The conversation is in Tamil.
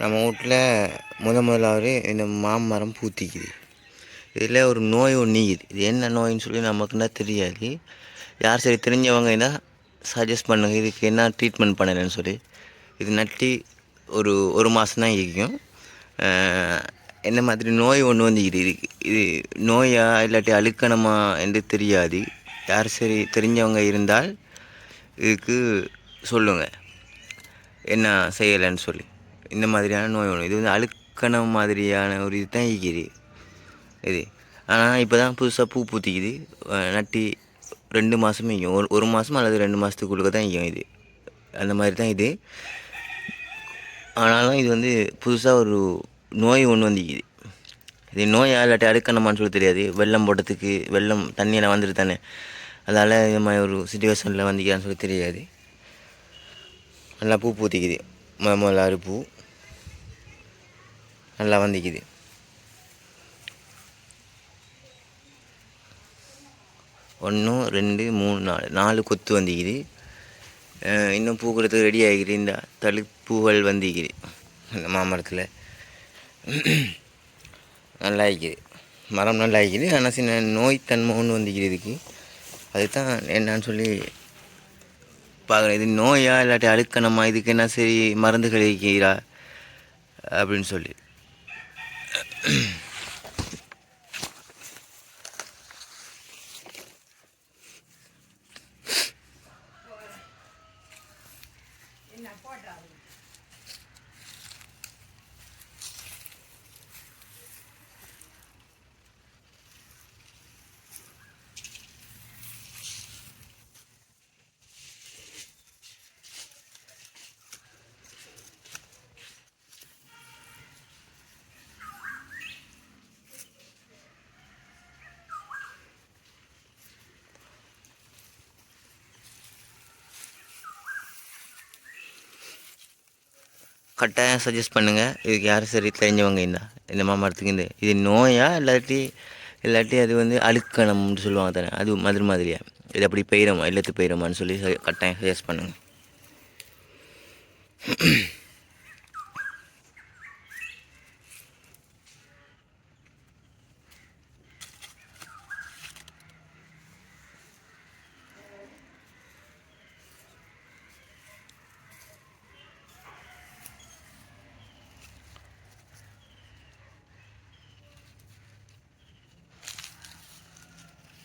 நம்ம வீட்டில் முத முதலாவது இந்த மாமரம் பூத்திக்குது. இதில் ஒரு நோய் ஒன்றுக்குது இது என்ன நோயின்னு சொல்லி நமக்குன்னா தெரியாது. யார் சரி தெரிஞ்சவங்க இருந்தால் சஜஸ்ட் பண்ணுங்க. இதுக்கு என்ன ட்ரீட்மெண்ட் பண்ணலைன்னு சொல்லி. இது நட்டி ஒரு ஒரு மாதம் தான் இருக்கும் என்ன மாதிரி நோய் ஒன்று வந்துக்குது. இதுக்கு இது நோயா இல்லாட்டி அழுக்கணமா என்று தெரியாது. யார் சரி தெரிஞ்சவங்க இருந்தால் இதுக்கு சொல்லுங்கள் என்ன செய்யலைன்னு சொல்லி. இந்த மாதிரியான நோய் ஒன்று இது வந்து அழுக்கணம் மாதிரியான ஒரு இது தான் ஈக்குது இது. ஆனால் இப்போ தான் புதுசாக பூ பூத்திக்குது. நட்டி ரெண்டு மாதமே ஈக்கும் ஒரு ஒரு மாதம் அல்லது ரெண்டு மாதத்துக்குள்ளே தான் ஈக்கும் இது. அந்த மாதிரி தான் இது. ஆனாலும் இது வந்து புதுசாக ஒரு நோய் ஒன்று வந்துக்குது. இது நோயா இல்லாட்டி அழுக்கணமான்னு சொல்லி தெரியாது. வெள்ளம் போட்டதுக்கு வெள்ளம் தண்ணியில் வந்துட்டு தானே. அதால் இது மாதிரி ஒரு சுச்சுவேஷனில் வந்திக்கான்னு சொல்லி தெரியாது. நல்லா பூ பூத்திக்குது. முத பூ. நல்லா வந்திக்குது. ஒன்று ரெண்டு மூணு நாலு. நாலு கொத்து வந்திக்குது. இன்னும் பூக்கிறதுக்கு ரெடி ஆகிக்குது. இந்த தளிப்பூகள் வந்திக்குது. அந்த மாமரத்தில். நல்லா மரம் நல்லா ஆனால் சின்ன நோய் ஒன்று வந்திக்குது இதுக்கு. அதுதான் என்னன்னு சொல்லி பார்க்குறேன் இது நோயா இல்லாட்டி அழுக்கணமா? இதுக்கு என்ன சரி மருந்துகள் இருக்கிறா? அப்படின்னு சொல்லி. என்ன போட்டாரு கட்டாயம் சஜஸ்ட் பண்ணுங்கள் இதுக்கு யாரும் சரி தெரிஞ்சவங்க இருந்தா இந்த மாமரத்துக்கு இந்த இது நோயா இல்லாட்டி இல்லாட்டி அது வந்து அழுக்கணம்னு சொல்லுவாங்க தானே. அது மதுர் மாதிரியா? இது அப்படி பெய்கிறோமா இல்லத்து பெய்கிறோமான்னு சொல்லி கட்டாயம் சஜஸ்ட் பண்ணுங்கள்